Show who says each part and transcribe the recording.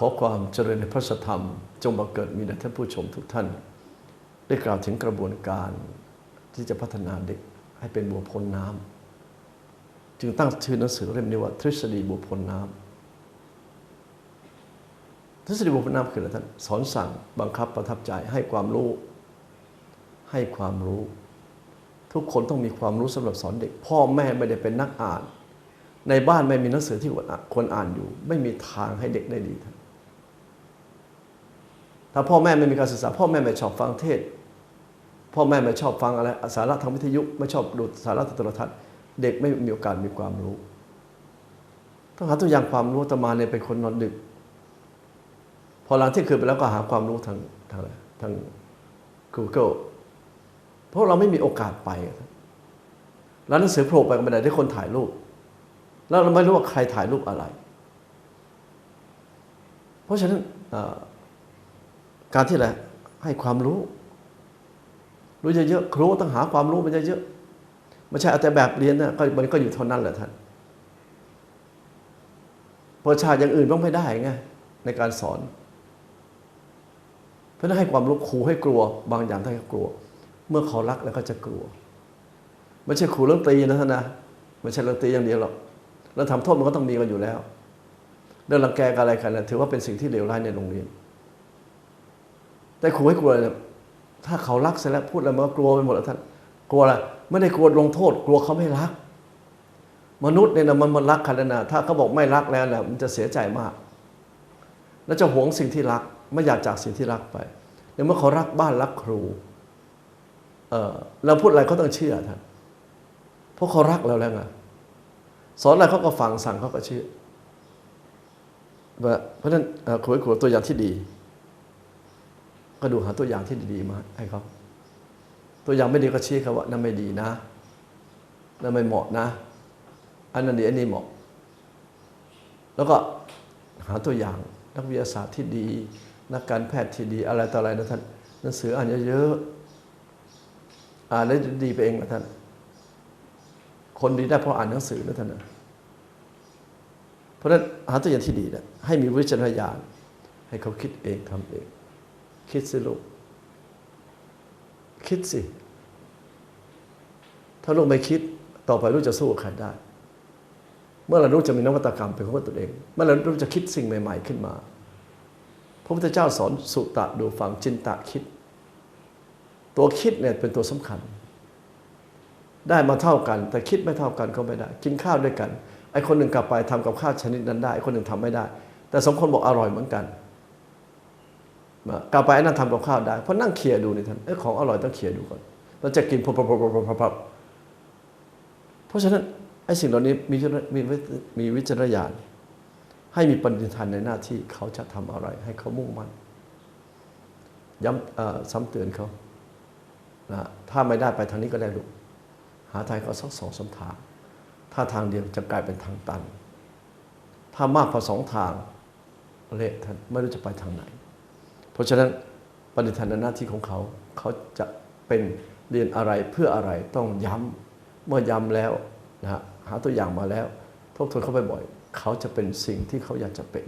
Speaker 1: ขอความเจริญในพระธรรม จงบังเกิดมีแด่ท่านผู้ชมทุกท่าน ได้กล่าวถึงกระบวนการที่จะพัฒนาเด็กให้เป็นบัวพ้นน้ำจึงตั้งชื่อหนังสือเล่มนี้ว่า ทฤษฎีบัวพ้นน้ำทฤษฎีบัวพ้นน้ำคืออะไรท่านสอนสั่งบังคับประทับใจให้ความรู้ ให้ความรู้ ทุกคนต้องมีความรู้สำหรับสอนเด็ก พ่อแม่ไม่ได้เป็นนักอ่าน ในบ้านไม่มีหนังสือที่ควรอ่านอยู่ ไม่มีทางให้เด็กได้ดีท่าน ถ้าพ่อแม่ไม่มีการศึกษา พ่อแม่ไม่ชอบฟังเทศ พ่อแม่ไม่ชอบฟังอะไรสาระทางวิทยุไม่ชอบดูสาระทางโทรทัศน์ เด็กไม่มีโอกาสมีความรู้ต้องหาตัวอย่างความรู้ตมาเนี่ยเป็นคนนอนดึก พอหลังที่คืนไปแล้วก็หาความรู้ทางทางอะไรทาง Google เพราะเราไม่มีโอกาสไปร้านหนังสือโผล่ไปก็ไม่ได้ได้คนถ่ายรูป แล้วเราไม่รู้ว่าใครถ่ายรูปอะไร เพราะฉะนั้น การที่อะไรให้ความรู้รู้เยอะๆครูต้องหาความรู้มันเยอะๆไม่ใช่เอาแต่แบบเรียนนะก็มันก็อยู่เท่านั้นแหละท่านเพระชาติอย่างอื่นต้องไม่ได้ไงในการสอน เพราะนั้นให้ความรู้ครูให้กลัว บางอย่างท่านก็กลัว เมื่อเขารักแล้วก็จะกลัวไม่ใช่ครูเรื่องตีนะท่านนะไม่ใช่เรื่องตีอย่างเดียวหรอกแล้วทำโทษมันก็ต้องมีกันอยู่แล้วเรื่องรังแกกันอะไรกันนะถือว่าเป็นสิ่งที่เลวร้ายในโรงเรียน แต่ครูให้กลัวเนี่ยถ้าเขารักเสร็จแล้วพูดอะไรมันก็กลัวไปหมดแล้วท่านกลัวอะไรไม่ได้กลัวลงโทษ กลัวเขาไม่รัก มนุษย์เนี่ยนะมันมันรักกันแล้วนะถ้าเขาบอกไม่รักแล้วนะมันจะเสียใจมาก แล้วจะหวงสิ่งที่รัก ไม่อยากจากสิ่งที่รักไปเดี๋ยเมื่อเขารักบ้านรักครูเออเราพูดอะไรเขาต้องเชื่อท่านเพราะเขารักเราแล้วไงสอนอะไรเขาก็ฟังสั่งเขาก็เชื่อเพราะฉะนั้นครูให้ครูตัวอย่างที่ดี ก็ดูหาตัวอย่างที่ดีๆมาให้เขาตัวอย่างไม่ดีก็ชี้เขาว่านั่นไม่ดีนะนั่นไม่เหมาะนะ อันนั้นดีอันนี้เหมาะ แล้วก็หาตัวอย่างนักวิทยาศาสตร์ที่ดี นักการแพทย์ที่ดีอะไรต่ออะไรนะท่านหนังสืออ่านเยอะๆอ่านแล้วดีไปเองนะท่านคนดีได้เพราะอ่านหนังสือนะท่านนะเพราะฉะนั้นหาตัวอย่างที่ดีนะให้มีวิจารณญาณให้เขาคิดเองทำเอง คิดสิลูก คิดสิ ถ้าลูกไม่คิด ต่อไปลูกจะสู้กับใครได้ เมื่อเรารู้จะมีนวัตกรรมเป็นของตัวเอง เมื่อเรารู้จะคิดสิ่งใหม่ ๆ ขึ้นมา พระพุทธเจ้าสอนสุตะดูฟังจินตะคิด ตัวคิดเนี่ยเป็นตัวสำคัญ ได้มาเท่ากัน แต่คิดไม่เท่ากันก็ไม่ได้ กินข้าวด้วยกันไอคนหนึ่งกลับไปทำกับข้าวชนิดนั้นได้ไอคนหนึ่งทำไม่ได้ แต่สองคนบอกอร่อยเหมือนกัน กลับไปนั่นทำกับข้าวได้เพราะนั่งเคียดูนี่ท่านไอ้ของอร่อยต้องเคียดูก่อนเราจะกินพบพบพบพบพบเพราะฉะนั้นไอ้สิ่งเหล่านี้มีมีมีวิจารณญาณให้มีปฏิทินในหน้าที่เขาจะทำอะไร ให้เขามุ่งมั่นย้ำซ้ำเตือนเขานะถ้าไม่ได้ไปทางนี้ก็ได้ลูกหาทางเขาสักสองสาทาง ถ้าทางเดียวจะกลายเป็นทางตัน ถ้ามากกว่าสองทางเละท่านไม่รู้จะไปทางไหนเพ ราะฉะนั้นปฏิทินในหน้าที่ของเขาเขาจะเป็นเรียนอะไรเพื่ออะไรต้องย้ำเมื่อย้ำแล้วนะฮะหาตัวอย่างมาแล้ว ทบทวนเข้าไปบ่อย เขาจะเป็นสิ่งที่เขาอยากจะเป็น